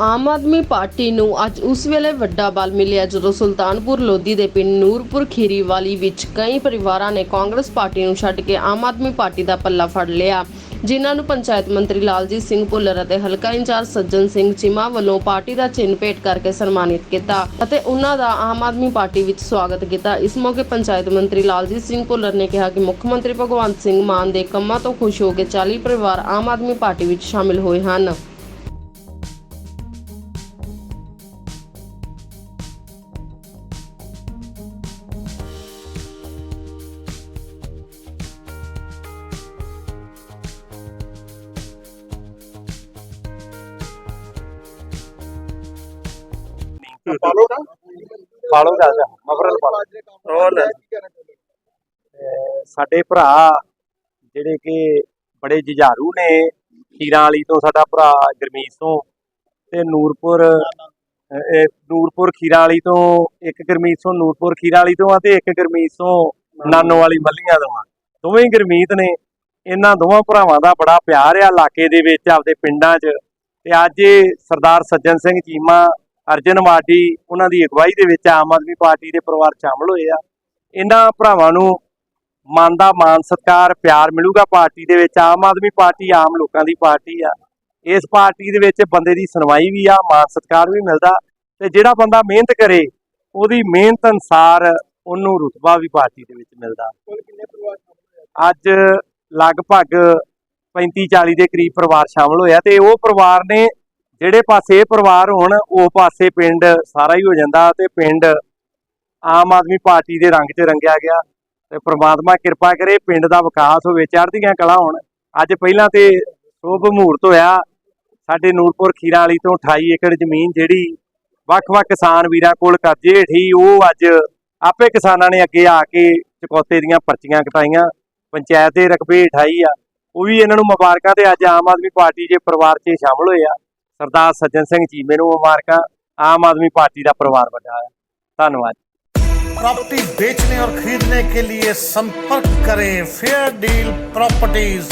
Aam Aadmi party ਨੂੰ ਅੱਜ ਉਸ ਵੇਲੇ ਵੱਡਾ ਬਲ ਮਿਲਿਆ ਜਦੋਂ ਸੁਲਤਾਨਪੁਰ ਲੋਧੀ ਦੇ ਪਿੰਡ ਨੂਰਪੁਰ ਖੀਰੀਵਾਲੀ ਵਿੱਚ ਕਈ ਪਰਿਵਾਰਾਂ ਨੇ ਕਾਂਗਰਸ ਪਾਰਟੀ ਨੂੰ ਛੱਡ ਕੇ ਆਮ ਆਦਮੀ ਪਾਰਟੀ ਦਾ ਪੱਲਾ ਫੜ ਲਿਆ। ਜਿਨ੍ਹਾਂ ਨੂੰ ਪੰਚਾਇਤ ਮੰਤਰੀ ਲਾਲਜੀਤ ਸਿੰਘ ਭੁੱਲਰ ਅਤੇ ਹਲਕਾ ਇੰਚਾਰਜ ਸੱਜਣ ਸਿੰਘ ਚੀਮਾ ਵੱਲੋਂ ਪਾਰਟੀ ਦਾ ਚਿੰਨ੍ਹ ਭੇਟ ਕਰਕੇ ਸਨਮਾਨਿਤ ਕੀਤਾ ਅਤੇ ਉਹਨਾਂ ਦਾ ਆਮ ਆਦਮੀ ਪਾਰਟੀ ਵਿੱਚ ਸਵਾਗਤ ਕੀਤਾ। ਇਸ ਮੌਕੇ ਪੰਚਾਇਤ ਮੰਤਰੀ ਲਾਲਜੀਤ ਸਿੰਘ ਭੁੱਲਰ ਨੇ ਕਿਹਾ ਕਿ ਮੁੱਖ ਮੰਤਰੀ ਭਗਵੰਤ ਸਿੰਘ ਮਾਨ ਦੇ ਕੰਮਾਂ ਤੋਂ ਖੁਸ਼ ਹੋ ਕੇ 40 ਪਰਿਵਾਰ ਆਮ ਆਦਮੀ ਪਾਰਟੀ ਵਿੱਚ ਸ਼ਾਮਿਲ ਹੋਏ ਹਨ। ਪਾਲੋ ਨਾ ਪਾਲੋ ਦਾ ਮਫਰਲ ਪਾਲੋ ਹੋਰ ਅਹ ਸਾਡੇ ਭਰਾ ਜਿਹੜੇ ਕਿ ਬੜੇ ਜੁਝਾਰੂ ਨੇ ਖੀਰਾਂ ਵਾਲੀ ਤੋਂ ਸਾਡਾ ਭਰਾ ਗਰਮੀਤ ਤੋਂ ਤੇ ਨੂਰਪੁਰ ਅਹ ਇਹ ਨੂਰਪੁਰ ਖੀਰਾਂ ਵਾਲੀ ਤੋਂ ਇੱਕ ਗਰਮੀਤ ਤੋਂ ਨੂਰਪੁਰ ਖੀਰਾਂ ਵਾਲੀ ਤੋਂ ਆ ਤੇ ਇੱਕ ਗਰਮੀਤ ਤੋਂ ਨਾਨੋ ਵਾਲੀ ਮੱਲੀਆਂ ਤੋਂ ਆ। ਦੋਵੇਂ ਹੀ ਗਰਮੀਤ ਨੇ। ਇਹਨਾਂ ਦੋਵਾਂ ਭਰਾਵਾਂ ਦਾ ਬੜਾ ਪਿਆਰ ਆ ਇਲਾਕੇ ਦੇ ਵਿੱਚ ਆਪਦੇ ਪਿੰਡਾਂ 'ਚ। ਤੇ ਅੱਜ ਇਹ ਸਰਦਾਰ ਸੱਜਣ ਸਿੰਘ ਚੀਮਾ ਅਰਜਨ ਮਾਡੀ ਉਹਨਾਂ ਦੀ ਅਗਵਾਈ ਦੇ ਵਿੱਚ ਆਮ ਆਦਮੀ ਪਾਰਟੀ ਦੇ ਪਰਿਵਾਰ ਸ਼ਾਮਲ ਹੋਏ ਆ। ਇਹਨਾਂ ਭਰਾਵਾਂ ਨੂੰ ਮਨ ਦਾ ਮਾਨ ਸਤਿਕਾਰ ਪਿਆਰ ਮਿਲੂਗਾ ਪਾਰਟੀ ਦੇ ਵਿੱਚ। ਆਮ ਆਦਮੀ ਪਾਰਟੀ ਆਮ ਲੋਕਾਂ ਦੀ ਪਾਰਟੀ ਆ। ਇਸ ਪਾਰਟੀ ਦੇ ਵਿੱਚ ਬੰਦੇ ਦੀ ਸੁਣਵਾਈ ਵੀ ਆ ਮਾਨ ਸਤਿਕਾਰ ਵੀ ਮਿਲਦਾ ਤੇ ਜਿਹੜਾ ਬੰਦਾ ਮਿਹਨਤ ਕਰੇ ਉਹਦੀ ਮਿਹਨਤ ਅਨਸਾਰ ਉਹਨੂੰ ਰੁਤਬਾ ਵੀ ਪਾਰਟੀ ਦੇ ਵਿੱਚ ਮਿਲਦਾ। ਅੱਜ ਲਗਭਗ 35 40 ਦੇ ਕਰੀਬ ਪਰਿਵਾਰ ਸ਼ਾਮਲ ਹੋਇਆ ਤੇ ਉਹ ਪਰਿਵਾਰ ਨੇ ਜਿਹੜੇ ਪਾਸੇ ਪਰਿਵਾਰ ਹੋਣ, ਉਹ ਪਾਸੇ ਪਿੰਡ ਸਾਰਾ ਹੀ ਹੋ ਜਾਂਦਾ ਤੇ ਪਿੰਡ ਆਮ ਆਦਮੀ ਪਾਰਟੀ ਦੇ ਰੰਗ 'ਚ ਰੰਗਿਆ ਗਿਆ ਤੇ ਪ੍ਰਮਾਤਮਾ ਕਿਰਪਾ ਕਰੇ ਪਿੰਡ ਦਾ ਵਿਕਾਸ ਹੋਵੇ, ਚੜ੍ਹਦੀਆਂ ਕਲਾ ਹੋਣ। ਅੱਜ ਪਹਿਲਾਂ ਤੇ ਸ਼ੁਭ ਮਹੂਰਤ ਹੋਇਆ। ਸਾਡੇ ਨੂਰਪੁਰ ਖੀਰਾਂ ਵਾਲੀ ਤੋਂ 28 ਏਕੜ ਜ਼ਮੀਨ ਜਿਹੜੀ ਵੱਖ-ਵੱਖ ਕਿਸਾਨ ਵੀਰਾਂ ਕੋਲ ਕਰਜ਼ੇ ਹੇਠੀ, ਉਹ ਅੱਜ ਆਪੇ ਕਿਸਾਨਾਂ ਨੇ ਅੱਗੇ ਆ ਕੇ ਚਕੌਤੇ ਦੀਆਂ ਪਰਚੀਆਂ ਕਟਾਈਆਂ। ਪੰਚਾਇਤ ਦੇ ਰਕਬੇ ਹੇਠਾਈ ਆ। ਉਹ ਵੀ ਇਹਨਾਂ ਨੂੰ ਮੁਬਾਰਕਾਂ ਤੇ ਅੱਜ ਆਮ ਆਦਮੀ ਪਾਰਟੀ ਦੇ ਪਰਿਵਾਰ 'ਚ ਸ਼ਾਮਲ ਹੋਏ ਆ। ਸਰਦਾਰ ਸੱਜਣ ਸਿੰਘ ਚੀਮੇ ਨੂੰ ਮੁਬਾਰਕਾਂ ਆਮ ਆਦਮੀ ਪਾਰਟੀ ਦਾ ਪਰਿਵਾਰ ਵੱਡਾ ਹੈ ਧੰਨਵਾਦ प्रॉपर्टी बेचने और खरीदने के लिए संपर्क करें फेयर डील प्रॉपर्टीज